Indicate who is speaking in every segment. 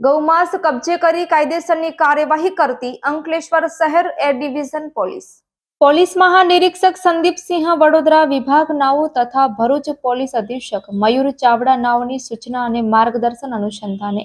Speaker 1: ગૌમાંસ કબજે કરી કાયદેસરની કાર્યવાહી કરતી અંકલેશ્વર શહેર એર ડિવિઝન પોલીસ. પોલીસ મહાનિરીક્ષક સંદીપસિંહ વડોદરા વિભાગ નાઓ તથા ભરૂચ પોલીસ અધિક્ષક મયુર ચાવડા નાઓની સૂચના અને માર્ગદર્શન અનુસંધાને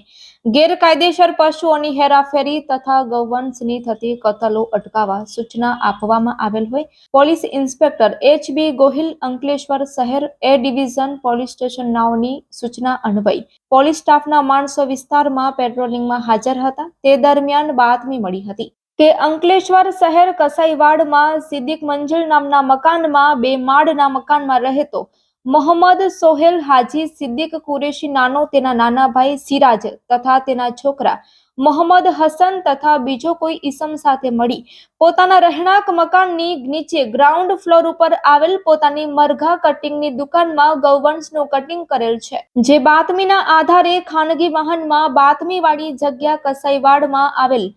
Speaker 1: ગેરકાયદેસર પશુઓની હેરાફેરી તથા ગૌવંશની થતી કતલો અટકાવવા સૂચના આપવામાં આવેલ હોય. Police inspector H B Gohil Ankleshwar શહેર એ ડિવિઝન પોલીસ સ્ટેશન નાઓની સૂચના અન્વય. પોલીસ સ્ટાફના માણસો વિસ્તારમાં પેટ્રોલિંગમાં હાજર હતા. તે દરમિયાન બાતમી મળી હતી. કે અંકલેશ્વર શહેર કસાઈવાડમાં સિદ્દીક મંજિલ નામના મકાનમાં બે માળના મકાનમાં રહેતો મોહમ્મદ સોહેલ હાજી સિદ્દીક કુરેશી નાનો, તેના નાના ભાઈ સિરાજ તથા તેના છોકરા મોહમ્મદ હસન તથા બીજો કોઈ ઈસમ સાથે મળી. પોતાના રહેણાંક મકાનની નીચે ગ્રાઉન્ડ ફ્લોર ઉપર આવેલ પોતાની મરઘા કટિંગની દુકાનમાં ગૌવંશનું કટિંગ કરેલ છે. જે બાતમીના આધારે ખાનગી વાહનમાં બાતમીવાળી જગ્યા કસાઈવાડમાં આવેલ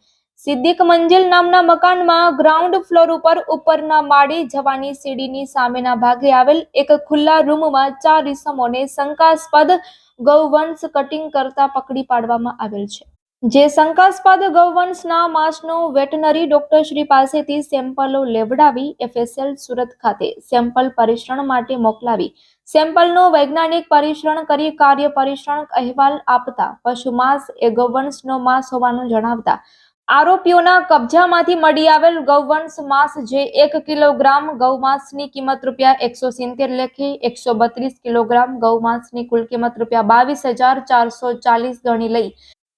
Speaker 1: સિદ્દીક મંજિલ નામના મકાનમાં ગ્રાઉન્ડ ફ્લોર ઉપર ઉપરના માળે જવાની સીડીની સામેના ભાગે આવેલ એક ખુલ્લા રૂમમાં ચાર ઇસમોને શંકાસ્પદ ગૌવંશ કટિંગ કરતા પકડી પાડવામાં આવેલ છે. જે શંકાસ્પદ ગૌવંશના માંસનો વેટનરી ડોક્ટર શ્રી પાસેથી સેમ્પલો લેવડાવી એફએસએલ સુરત ખાતે સેમ્પલ પરીક્ષણ માટે મોકલાવી. સેમ્પલનો વૈજ્ઞાનિક પરીક્ષણ કરી કાર્ય પરીક્ષણ અહેવાલ આપતા પશુ માંસ એ ગૌવંશનો માંસ હોવાનું જણાવતા આરોપીઓના કબજામાંથી મળી આવેલ ગૌવંશ માંસ જે એક કિલોગ્રામ ગૌમાંસની કિંમત રૂપિયા એકસો સિત્તેર લેખી એકસો બત્રીસ કિલોગ્રામ ગૌમાંસની કુલ કિંમત રૂપિયા બાવીસ હજાર ચારસો ચાલીસ ગણી લઈ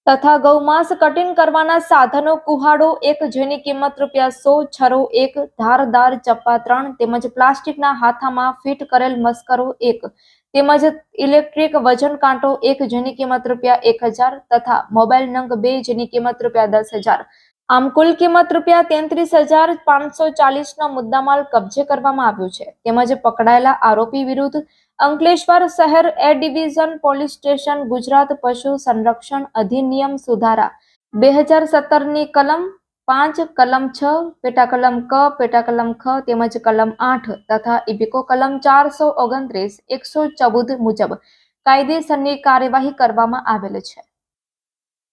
Speaker 1: તથા ગૌમાંસ કટિંગ કરવાના સાધનો, કુહાડો, એક જેની કિંમત રૂપિયા સો, છરો, એક ધારદાર ચપ્પા, ત્રણ તેમજ પ્લાસ્ટિકના હાથામાં ફિટ કરેલ મસ્કરો, એક તેમજ ઇલેક્ટ્રિક વજન કાંટો, એક જેની કિંમત રૂપિયા એક હજાર તથા મોબાઈલ નંગ બે જેની કિંમત રૂપિયા દસ હજાર. આમ કુલ કિંમત રૂપિયા તેત્રીસ હજાર પાંચસો ચાલીસનો મુદ્દામાલ કબજે કરવામાં આવ્યો છે. તેમજ પકડાયેલા આરોપી વિરુદ્ધ અંકલેશ્વર શહેર A division police station Gujarat પશુ સંરક્ષણ અધિનિયમ સુધારા બે હજાર સત્તરની કલમ પાંચ, કલમ છ પેટા કલમ ક પેટા કલમ ખ તેમજ કલમ આઠ તથા ઇબિકો કલમ ચારસો ઓગણત્રીસ, એકસો ચૌદ મુજબ કાયદેસરની કાર્યવાહી કરવામાં આવેલ છે.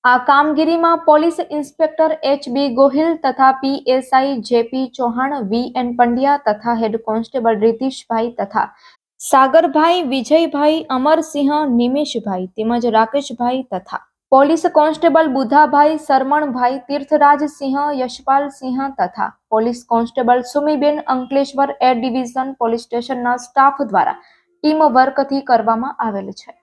Speaker 1: આ કામગીરીમાં police inspector H B Gohil તથા PSI JP Chauhan, V N Pandya તથા હેડ કોન્સ્ટેબલ રીતિશભાઈ તથા સાગરભાઈ, વિજયભાઈ, અમરસિંહ, નિમેશભાઈ તેમજ રાકેશભાઈ તથા પોલીસ કોન્સ્ટેબલ બુધાભાઈ સરમણભાઈ તીર્થરાજસિંહ, યશપાલસિંહ તથા police constable Sumiben Ankleshwar A division police સ્ટેશનના સ્ટાફ દ્વારા ટીમ વર્કથી કરવામાં આવેલ છે.